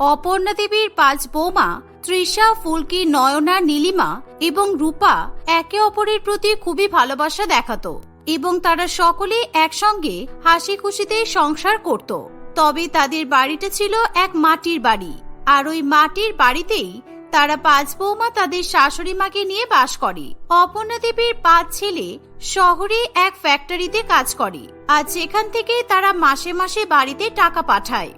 অপর্ণা দেবীর পাঁচ বৌমা, তৃষা, ফুলকি, নয়না, নীলিমা এবং রূপা একে অপরের প্রতি খুবই ভালোবাসা দেখাতো এবং তারা সকলে একসঙ্গে হাসি খুশিতে সংসার করত। তবে তাদের বাড়িটা ছিল এক মাটির বাড়ি আর ওই মাটির বাড়িতেই তারা পাঁচ বৌমা তাদের শাশুড়ি মাকে নিয়ে বাস করে। অপর্ণা দেবীর পাঁচ ছেলে শহরে এক ফ্যাক্টরিতে কাজ করে আর সেখান থেকে তারা মাসে মাসে বাড়িতে টাকা পাঠায়।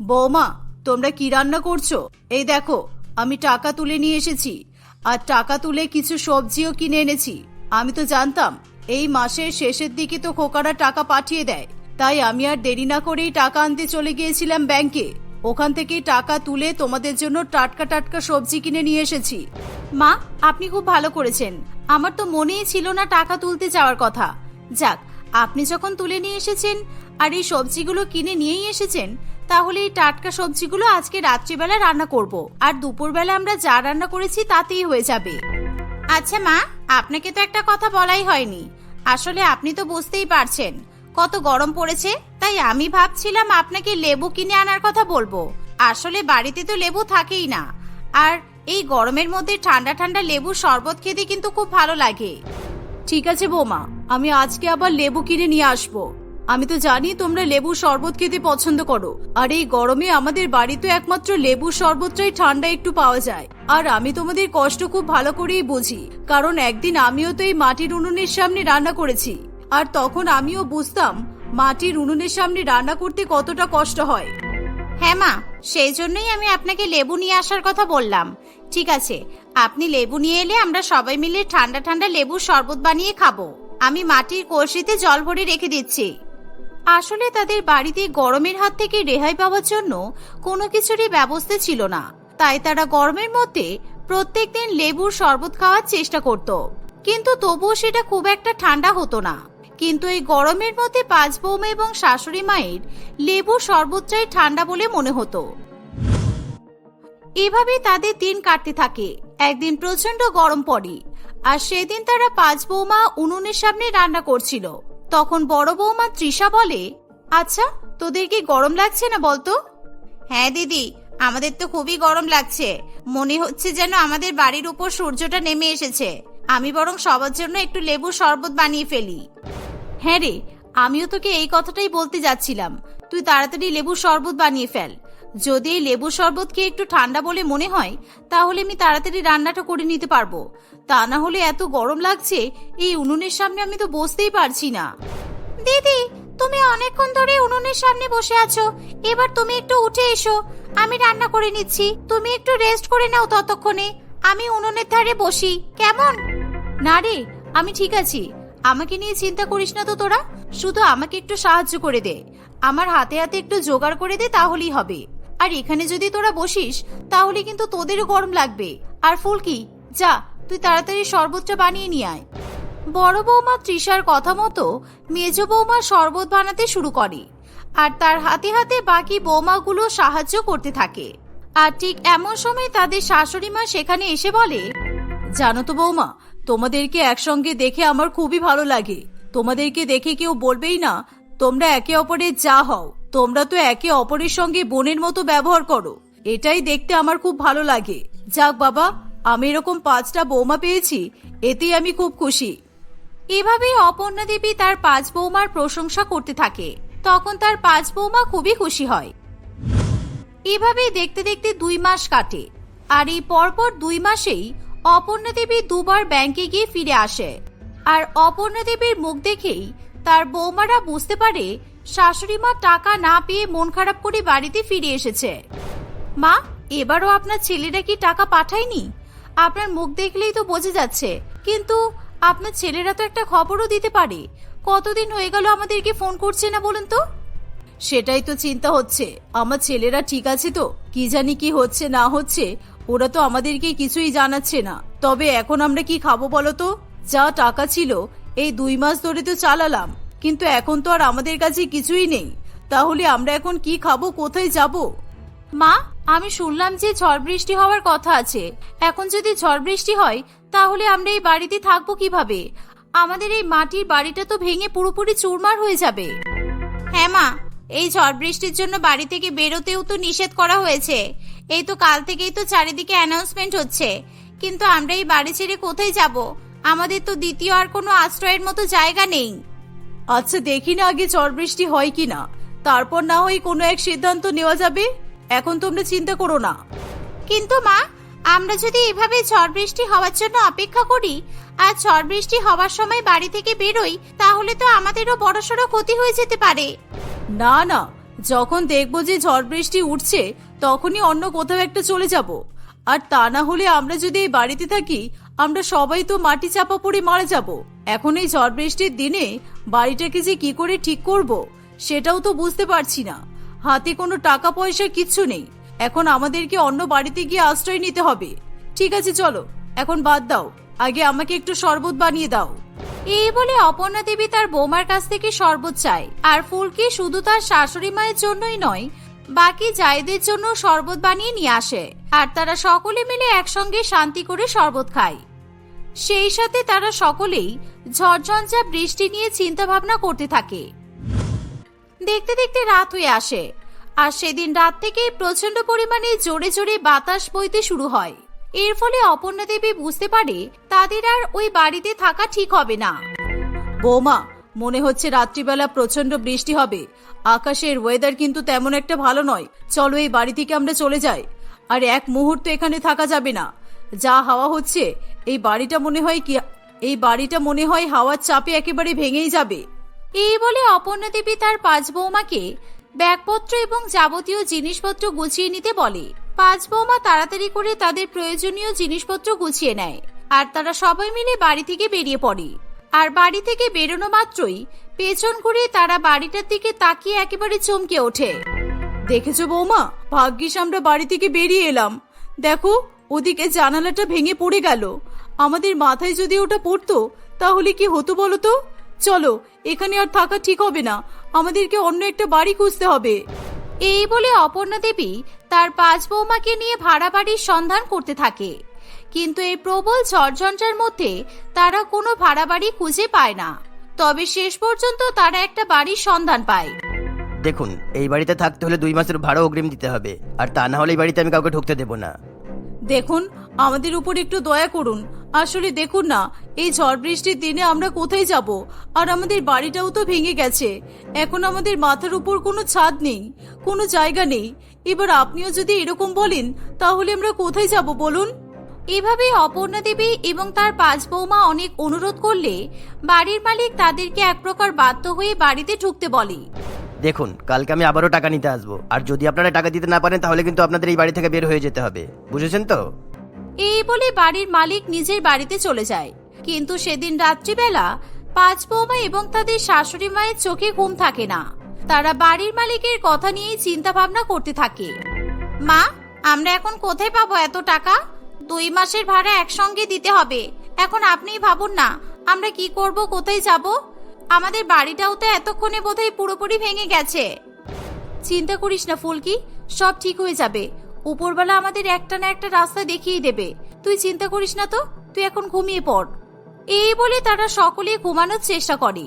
বৌমা, তোমরা কি রান্না করছ? এই দেখো, আমি টাকা তুলে নিয়ে এসেছি। আর টাকা তুলে কিছু সবজিও কিনে এনেছি। আমি তো জানতাম, এই মাসের শেষের দিকে তো খোকারা টাকা পাঠিয়ে দেয়। তাই আমি আর দেরি না করেই টাকা আনতে চলে গিয়েছিলাম ব্যাংকে। ওখান থেকেই টাকা তুলে তোমাদের জন্য টাটকা টাটকা সবজি কিনে নিয়ে এসেছি। মা, আপনি খুব ভালো করেছেন। আমার তো মনেই ছিল না টাকা তুলতে যাওয়ার কথা। যাক, আপনি যখন তুলে নিয়ে এসেছেন আর এই সবজিগুলো কিনে নিয়েই এসেছেন তাহলে এই টাটকা সবজিগুলো আজকে রাত্রিবেলা রান্না করব। আর দুপুরবেলা আমরা যা রান্না করেছি তাতেই হয়ে যাবে। আচ্ছা মা, আপনাকে তো একটা কথা বলাই হয়নি। আসলে আপনি তো বুঝতেই পারছেন, কত গরম পড়েছে, তাই আমি ভাবছিলাম আপনাকে লেবু কিনে আনার কথা বলব। আসলে বাড়িতে তো লেবু থাকেই না। আর এই গরমের মধ্যে ঠান্ডা ঠান্ডা লেবু শরবত খেতে কিন্তু খুব ভালো লাগে। ঠিক আছে বৌমা, আমি আজকে আবার লেবু কিনে নিয়ে আসব। আমি তো জানি তোমরা লেবু শরবত খেতে পছন্দ করো। আর এই গরমে আমাদের বাড়িতে একমাত্র লেবু শরবতটাই ঠান্ডা একটু পাওয়া যায়। আর আমি তোমাদের কষ্ট খুব ভালো করেই বুঝি, কারণ একদিন আমিও তো এই মাটির উনুনের সামনে রান্না করেছি। আর তখন আমিও বুঝতাম, মাটির উনুনের সামনে রান্না করতে কতটা কষ্ট হয়। হ্যাঁ মা, সেই জন্যই আমি আপনাকে লেবু নিয়ে আসার কথা বললাম। ঠিক আছে, আপনি লেবু নিয়ে এলে আমরা সবাই মিলে ঠান্ডা ঠান্ডা লেবুর শরবত বানিয়ে খাব। আমি মাটির কলসিতে জল ভরে রেখে দিচ্ছি। আসলে তাদের বাড়িতে গরমের হাত থেকে রেহাই পাওয়ার জন্য কোনো কিছুরই ব্যবস্থা ছিল না। তাই তারা গরমের মধ্যে প্রত্যেকদিন লেবুর শরবত খাওয়ার চেষ্টা করত। কিন্তু তবুও সেটা খুব একটা ঠান্ডা হতো না। কিন্তু এই গরমের মধ্যে পাঁচ বৌমা এবং শাশুড়ি মায়ের লেবু শরবতটাই ঠান্ডা বলে মনে হতো। এভাবে তাদের দিন কাটতে থাকে। একদিন প্রচণ্ড গরম পড়ে, আর সেদিন তারা পাঁচ বৌমা উনুনের সামনে রান্না করছিল। তখন বড় বৌমা তৃষা বলে আচ্ছা তোদের কি গরম লাগছে না বলতো? হ্যাঁ দিদি, আমাদের তো খুবই গরম লাগছে। মনে হচ্ছে যেন আমাদের বাড়ির উপর সূর্যটা নেমে এসেছে। আমি বরং সবার জন্য একটু লেবু শরবত বানিয়ে ফেলি। হ্যাঁ রে, আমিও তোকে এই কথাটাই বলতে যাচ্ছিলাম। তুই তাড়াতাড়ি লেবু শরবত বানিয়ে ফেল। যদি এই লেবু শরবত খেয়ে একটু ঠান্ডা বলে মনে হয় তাহলে আমি তাড়াতাড়ি রান্নাটা করে নিতে পারব। তা না হলে এত গরম লাগছে এই উনুনের সামনে আমি তো বসতেই পারছি না। দিদি তুমি অনেকক্ষণ ধরে উনুনের সামনে বসে আছো। এবার তুমি একটু উঠে এসো। আমি রান্না করে নিচ্ছি। তুমি একটু রেস্ট করে নাও ততক্ষণে। আমি উনুনের ধারে বসি। কেমন? না রে আমি ঠিক আছি। আমাকে নিয়ে চিন্তা করিস না তো তোরা। শুধু আমাকে একটু সাহায্য করে দে। আমার হাতে হাতে একটু জোগাড় করে দে তাহলেই হবে। আর এখানে যদি তোরা বসিস, তাহলে কিন্তু তোদেরও গরম লাগবে। আর ফুলকি, যা, তুই তাড়াতাড়ি শরবতটা বানিয়ে নিয়ে আয়। বড় বৌমা তৃষার কথা মতো মেজ বৌমা শরবত বানাতে শুরু করে, আর তার হাতে হাতে বাকি বৌমাগুলো সাহায্য করতে থাকে। আর ঠিক এমন সময় তাদের শাশুড়ি মা সেখানে এসে বলে, জানো তো বৌমা, তোমাদেরকে একসঙ্গে দেখে আমার খুবই ভালো লাগে। তোমাদেরকে দেখে কেউ বলবেই না, তোমরা একে অপরের যা হও। তোমরা তো একে অপরের সঙ্গে বোনের মতো ব্যবহার করো। এটাই দেখতে আমার খুব ভালো লাগে। যাক বাবা, আমি এরকম পাঁচটা বৌমা পেয়েছি, এতেই আমি খুব খুশি। এভাবেই অপর্ণা দেবী তার পাঁচ বৌমার প্রশংসা করতে থাকে। তখন তার পাঁচ বৌমা খুবই খুশি হয়। এভাবেই দেখতে দেখতে দুই মাস কাটে। আর এই পরপর দুই মাসেই অপর্ণা দেবী দুবার ব্যাংকে গিয়ে ফিরে আসে। আর অপর্ণা দেবীর মুখ দেখেই তার বৌমারা বুঝতে পারে শাশুড়ি মা টাকা না পেয়ে মন খারাপ করে বাড়িতে ফিরে এসেছে। মা, এবারও আপনার ছেলেরা কি টাকা পাঠায়নি? আপনার মুখ দেখলেই তো বোঝা যাচ্ছে। কিন্তু আপনার ছেলেরা তো একটা খবরও দিতে পারে। কতদিন হয়ে গেল আমাদেরকে ফোন করছে না বলুন তো? সেটাই তো চিন্তা হচ্ছে। আমার ছেলেরা ঠিক আছে তো? কি জানি কি হচ্ছে, না হচ্ছে? ওরা তো আমাদেরকে কিছুই জানাচ্ছে না। তবে এখন আমরা কি খাব বলো তো? যা টাকা ছিল এই দুই মাস ধরে তো চালালাম কিন্তু এখন তো আর আমাদের কাছে কিছুই নেই। তাহলে আমরা এখন কি খাব কোথায় যাব? মা আমি শুনলাম যে ঝড় বৃষ্টি হওয়ার কথা আছে। এখন যদি ঝড় বৃষ্টি হয় তাহলে আমরা এই বাড়িতে থাকব কীভাবে? আমাদের এই মাটির বাড়িটা তো ভেঙে পুরোপুরি চুরমার হয়ে যাবে। হ্যাঁ মা এই ঝড় বৃষ্টির জন্য বাড়ি থেকে বেরোতেও তো নিষেধ করা হয়েছে। এই তো কাল থেকেই তো চারিদিকে অ্যানাউন্সমেন্ট হচ্ছে। কিন্তু আমরা এই বাড়ি ছেড়ে কোথায় যাব? আমাদের তো দ্বিতীয় আর কোনো আশ্রয়ের মতো জায়গা নেই। আচ্ছা দেখি না আগে ঝড় বৃষ্টি হয় কি না তারপর না হয় কোনো এক সিদ্ধান্ত নেওয়া যাবে? এখন তোমরা চিন্তা করো না। কিন্তু মা, আমরা যদি এভাবে ঝড় বৃষ্টি হওয়ার জন্য অপেক্ষা করি, আর ঝড় বৃষ্টি হওয়ার সময় বাড়ি থেকে বেরোই, তাহলে তো আমাদেরও বড়সড় ক্ষতি হয়ে যেতে পারে। না না, যখন দেখব যে ঝড় বৃষ্টি উঠছে, তখনই অন্য কোথাও একটা চলে যাব। আর তা না হলে আমরা যদি এই বাড়িতে থাকি আমরা সবাই তো মাটি চাপা পড়ে মারা যাব। এখন এই ঝড় বৃষ্টির দিনে বাড়িটাকে যে কি করে ঠিক করব, সেটাও তো বুঝতে পারছি না। হাতে কোনো টাকা পয়সা কিচ্ছু নেই। এখন আমাদেরকে অন্য বাড়িতে গিয়ে আশ্রয় নিতে হবে। ঠিক আছে, চলো। এখন বাদ দাও। আগে আমাকে একটু শরবত বানিয়ে দাও। এই বলে অপর্ণা দেবী তার বৌমার কাছ থেকে শরবত চায়। আর ফুলকি শুধু তার শাশুড়ি মায়ের জন্যই নয় বাকি জায়দের জন্য শরবত বানিয়ে নিয়ে আসে। আর তারা সকলে মিলে একসঙ্গে শান্তি করে শরবত খায়। সেই সাথে তারা সকলেই ঝড়ঝঞ্ঝা বৃষ্টি নিয়ে চিন্তা ভাবনা করতে থাকে। দেখতে দেখতে রাত হয়ে আসে, আর সেদিন রাত থেকেই প্রচণ্ড পরিমাণে জোরে জোরে বাতাস বইতে শুরু হয়। এর ফলে অপর্ণা দেবী বুঝতে পারে তাদের আর ওই বাড়িতে থাকা ঠিক হবে না। বৌমা মনে হচ্ছে রাত্রিবেলা প্রচণ্ড বৃষ্টি হবে। আকাশের ওয়েদার কিন্তু তেমন একটা ভালো নয়। চলো এই বাড়ি থেকে আমরা চলে যাই। আর এক মুহূর্ত এখানে থাকা যাবে না। যা হাওয়া হচ্ছে, এই বাড়িটা মনে হয় কি, এই বাড়িটা মনে হয় হাওয়ার চাপে একেবারে ভেঙেই যাবে। এই বলে অপর্ণা দেবী তার পাঁচ বৌমাকে ব্যাগপত্র এবং যাবতীয় জিনিসপত্র গুছিয়ে নিতে বলে। পাঁচ বৌমা তাড়াতাড়ি করে তাদের প্রয়োজনীয় জিনিসপত্র গুছিয়ে নেয়। আর তারা সবাই মিলে বাড়ি থেকে বেরিয়ে পড়ে। আর বাড়ি থেকে বেরোনো মাত্রই পেছন ঘুরে তারা বাড়িটার দিকে তাকিয়ে একেবারে চমকে ওঠে। দেখেছ বৌমা, ভাগ্যিস আমরা বাড়ি থেকে বেরিয়ে এলাম। দেখো, ওদিকে জানালাটা ভেঙে পড়ে গেল। আমাদের মাথায় যদি ওটা পড়তো, তাহলে কি হতো বলো তো? চলো, এখানে আর থাকা ঠিক হবে না। আমাদেরকে অন্য একটা বাড়ি খুঁজতে হবে। এই বলে অপর্ণা দেবী তার পাঁচ বৌমাকে নিয়ে ভাড়া বাড়ির সন্ধান করতে থাকে। কিন্তু এই প্রবল ঝড়ঝঞ্ঝার মধ্যে তারা কোনো ভাড়া বাড়ি খুঁজে পায় না। তবে শেষ পর্যন্ত তারা একটা বাড়ির সন্ধান পায়। দেখুন এই বাড়িতে থাকতে হলে দুই মাসের ভাড়া অগ্রিম দিতে হবে আর তা না হলে এই বাড়িতে আমি কাউকে ঢুকতে দেবো না। দেখুন আমাদের উপর একটু দয়া করুন। আসলে দেখুন না এই ঝড় বৃষ্টির দিনে আমরা কোথায় যাব? আর আমাদের বাড়িটাও তো ভেঙে গেছে। এখন আমাদের মাথার উপর কোনো ছাদ নেই কোনো জায়গা নেই। এবার আপনিও যদি এরকম বলেন তাহলে আমরা কোথায় যাব বলুন? এভাবে অপর্ণা দেবী এবং তার পাঁচ বৌমা অনেক অনুরোধ করলে বাড়ির মালিক তাদেরকে এক প্রকার বাধ্য হয়ে বাড়িতে ঢুকতে বলে। দেখুন কালকে আমি আবারও টাকা নিতে আসব। আর যদি আপনারা টাকা দিতে না পারেন তাহলে কিন্তু আপনাদের এই বাড়ি থেকে বের হয়ে যেতে হবে। বুঝেছেন তো? এই বলে বাড়ির মালিক নিজের বাড়িতে চলে যায়। কিন্তু সেদিন রাত্রিবেলা পাঁচ বৌমা এবং তাদের শাশুড়ি মায়ের চোখে ঘুম থাকে না। তারা বাড়ির মালিকের কথা নিয়েই চিন্তা ভাবনা করতে থাকে। মা আমরা এখন কোথায় পাবো এত টাকা? দুই মাসের ভাড়া একসঙ্গে দিতে হবে। এখন আপনিই ভাবুন না, আমরা কি করব, কোথায় যাব? আমাদের বাড়িটাও তো এতক্ষণে বোধহয় পুরোপুরি ভেঙে গেছে। চিন্তা করিস না, ফুলকি, সব ঠিক হয়ে যাবে। উপরবেলা আমাদের একটা না একটা রাস্তা দেখিয়ে দেবে। তুই চিন্তা করিস না তো, তুই এখন ঘুমিয়ে পড়। এই বলে তারা সকলে ঘুমানোর চেষ্টা করে।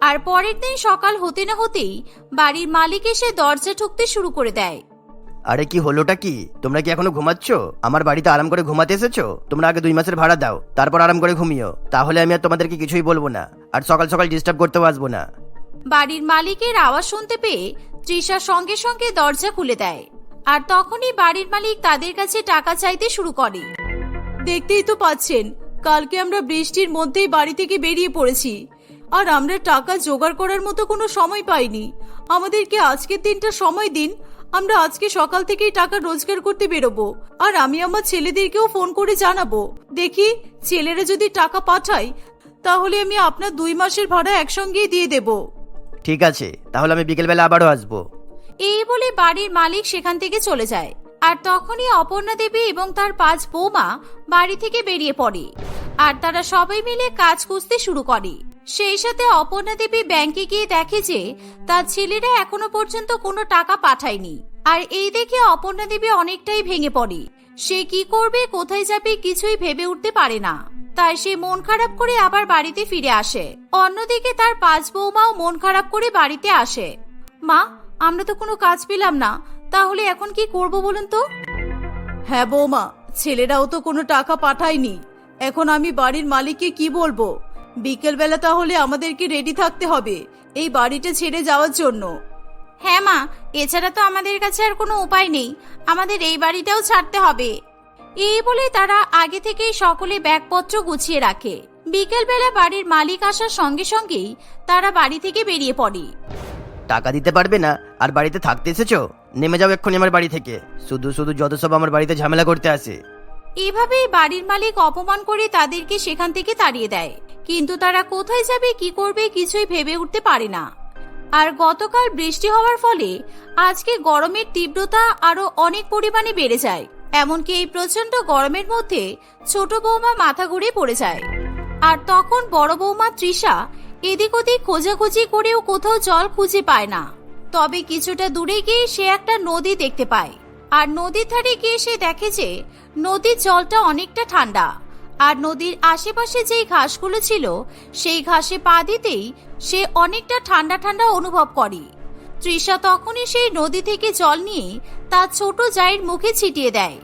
আর পরের দিন সকাল হতে না হতেই বাড়ির মালিক এসে দরজা ঠুকতে শুরু করে দেয়। আরে কি হলোটা কি? তোমরা কি এখনও ঘুমাচ্ছ? আমার বাড়িতে আরাম করে ঘুমাতে এসেছ? তোমরা আগে দুই মাসের ভাড়া দাও, তারপর আরাম করে ঘুমিও। তাহলে আমি আর তোমাদেরকে কিছুই বলব না, আর সকাল সকাল ডিস্টার্ব করতেও আসব না। বাড়ির মালিকের আওয়াজ শুনতে পেয়ে তৃষা সঙ্গে সঙ্গে দরজা খুলে দেয়, আর তখনই বাড়ির মালিক তাদের কাছে টাকা চাইতে শুরু করে। দেখতেই তো পাচ্ছেন, কালকে আমরা বৃষ্টির মধ্যেই বাড়ি থেকে বেরিয়ে পড়েছি, আর আমরা টাকা জোগাড় করার মতো কোনো সময় পাইনি। আমাদেরকে আজকের দিনটা সময় দিন আমরা আজকে সকাল থেকেই টাকা রোজগার করতে বেরোবো। আর আমি আমার ছেলেদেরকেও ফোন করে জানাব। দেখি ছেলেরা যদি টাকা পাঠায় তাহলে আমি আপনার দুই মাসের ভাড়া একসঙ্গেই দিয়ে দেব। ঠিক আছে তাহলে আমি বিকেলবেলা আবারও আসব। এই বলে বাড়ির মালিক সেখান থেকে চলে যায়। আর তখনই অপর্ণা দেবী এবং তার পাঁচ বৌমা বাড়ি থেকে বেরিয়ে পড়ে। আর তারা সবাই মিলে কাজ খুঁজতে শুরু করে। সেই সাথে অপর্ণা দেবী ব্যাংকে গিয়ে দেখে যে তার ছেলেরা এখনও পর্যন্ত কোনো টাকা পাঠায়নি। আর এই দেখে অপর্ণা দেবী অনেকটাই ভেঙে পড়ে। সে কি করবে, কোথায় যাবে কিছুই ভেবে উঠতে পারে না। তাই সে মন খারাপ করে আবার বাড়িতে ফিরে আসে। অন্যদিকে তার পাঁচ বৌমাও মন খারাপ করে বাড়িতে আসে। মা, আমরা তো কোনো কাজ পেলাম না, তাহলে এখন কি করব বলুন তো? হ্যাঁ বৌমা, ছেলেরাও তো কোনো টাকা পাঠায়নি। এখন আমি বাড়ির মালিককে কি বলব? বিকেলবেলা তাহলে আমাদেরকে রেডি থাকতে হবে এই বাড়িটা ছেড়ে যাওয়ার জন্য। হ্যাঁ মা এছাড়া তো আমাদের কাছে আর কোনো উপায় নেই আমাদের এই বাড়িটাও ছাড়তে হবে। এই বলে তারা আগে থেকেই সকলে ব্যাগপত্র গুছিয়ে রাখে। বিকেলবেলা বাড়ির মালিক আসার সঙ্গে সঙ্গেই তারা বাড়ি থেকে বেরিয়ে পড়ে। টাকা দিতে পারবে না? আর বাড়িতে থাকতে এসেছ? নেমে যাও এক্ষুনি আমার বাড়ি থেকে। শুধু শুধু যত সব আমার বাড়িতে ঝামেলা করতে আসে। এভাবেই বাড়ির মালিক অপমান করে তাদেরকে সেখান থেকে তাড়িয়ে দেয়। কিন্তু তারা কোথায় যাবে, কি করবে, কিছুই ভেবে উঠতে পারে না। আর গতকাল বৃষ্টি হওয়ার ফলে আজকে গরমের তীব্রতা আরও অনেক পরিমাণে বেড়ে যায়। এমনকি এই প্রচণ্ড গরমের মধ্যে ছোট বৌমা মাথা ঘুরে পড়ে যায়। আর তখন বড় বৌমা তৃষা এদিক ওদিক খোঁজাখুঁজি করেও কোথাও জল খুঁজে পায় না। তবে কিছুটা দূরে গিয়ে সে একটা নদী দেখতে পায়। আর নদীর ধারে গিয়ে সে দেখে যে নদীর জলটা অনেকটা ঠান্ডা। আর নদীর আশেপাশে যেই ঘাসগুলো ছিল, সেই ঘাসে পা দিতেই সে অনেকটা ঠান্ডা ঠান্ডা অনুভব করে। তৃষা তখনই সেই নদী থেকে জল নিয়ে তার ছোট জায়ের মুখে ছিটিয়ে দেয়।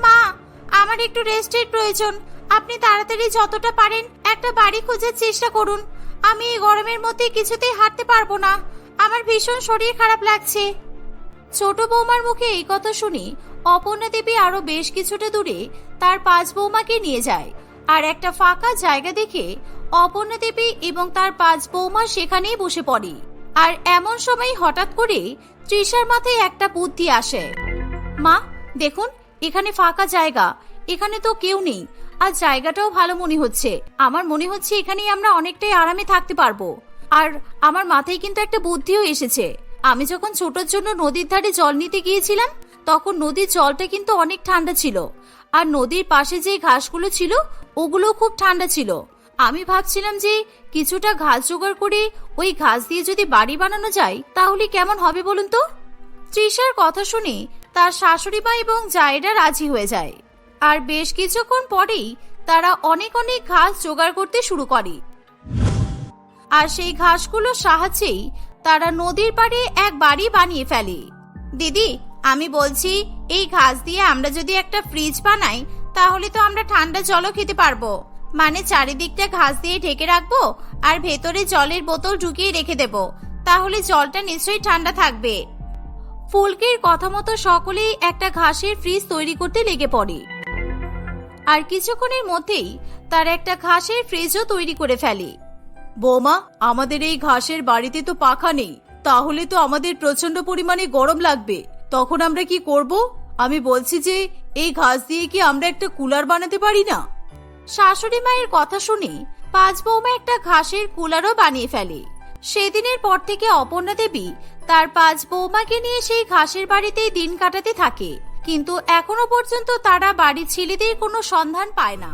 মা, আমার একটু রেস্টের প্রয়োজন। আপনি তাড়াতাড়ি যতটা পারেন একটা বাড়ি খোঁজার চেষ্টা করুন। আমি এই গরমের মধ্যে কিছুতেই হাঁটতে পারব না। আমার ভীষণ শরীর খারাপ লাগছে। ছোট বৌমার মুখে এই কথা শুনে অপর্ণা দেবী আরও বেশ কিছুটা দূরে তার পাঁচ বৌমাকে নিয়ে যায়। আর একটা ফাঁকা জায়গা দেখে অপর্ণা দেবী এবং তার পাঁচ বৌমা সেখানেই বসে পড়ে। আর এমন সময় হঠাৎ করে তৃষার মাথায় একটা বুদ্ধি আসে। মা, দেখুন, এখানে ফাঁকা জায়গা। এখানে তো কেউ নেই। আর জায়গাটাও ভালো মনে হচ্ছে। আমার মনে হচ্ছে এখানেই আমরা অনেকটাই আরামে থাকতে পারব। আর আমার মাথায় কিন্তু একটা বুদ্ধিও এসেছে। আমি যখন ছোটর জন্য নদীর ধারে জল নিতে গিয়েছিলাম, তখন নদীর জলটা কিন্তু অনেক ঠান্ডা ছিল। আর নদীর পাশে যে ঘাসগুলো ছিল ওগুলো খুব ঠান্ডা ছিল। আমি ভাবছিলাম যে কিছুটা ঘাস জোগাড় করে ওই ঘাস দিয়ে যদি বাড়ি বানানো যায়, তাহলে কেমন হবে বলুন তো? তৃষার কথা শুনে তার শাশুড়ি মা এবং জায়েরা রাজি হয়ে যায়। আর বেশ কিছুক্ষণ পরেই তারা অনেক অনেক ঘাস জোগাড় করতে শুরু করে। আর সেই ঘাসগুলোর সাহায্যেই তারা নদীর পাড়ে এক বাড়ি বানিয়ে ফেলে। দিদি, আমি বলছি, এই ঘাস দিয়ে আমরা যদি একটা ফ্রিজ বানাই, তাহলে তো আমরা ঠান্ডা জলও খেতে পারব। মানে চারিদিকটা ঘাস দিয়ে ঢেকে রাখব আর ভেতরে জলের বোতল ঢুকিয়ে রেখে দেব। তাহলে জলটা নিশ্চয়ই ঠান্ডা থাকবে। ফুলকির কথা মতো সকলেই একটা ঘাসের ফ্রিজ তৈরি করতে লেগে পড়ে। আর কিছুক্ষণের মধ্যেই তার একটা ঘাসের ফ্রিজও তৈরি করে ফেলে। বৌমা, আমাদের এই ঘাসের বাড়িতে তো পাখা নেই। তাহলে তো আমাদের প্রচণ্ড পরিমাণে গরম লাগবে। তখন আমরা কি করব? আমি বলছি যে, এই ঘাস দিয়ে কি আমরা একটা কুলার বানাতে পারি না? শাশুড়ি মায়ের কথা শুনে পাঁচ বৌমা একটা ঘাসের কুলারও বানিয়ে ফেলে। সেদিনের পর থেকে অপর্ণা দেবী তার পাঁচ বৌমাকে নিয়ে সেই ঘাসের বাড়িতেই দিন কাটাতে থাকে। কিন্তু এখনও পর্যন্ত তারা বাড়ির ছেলেদের কোনো সন্ধান পায় না।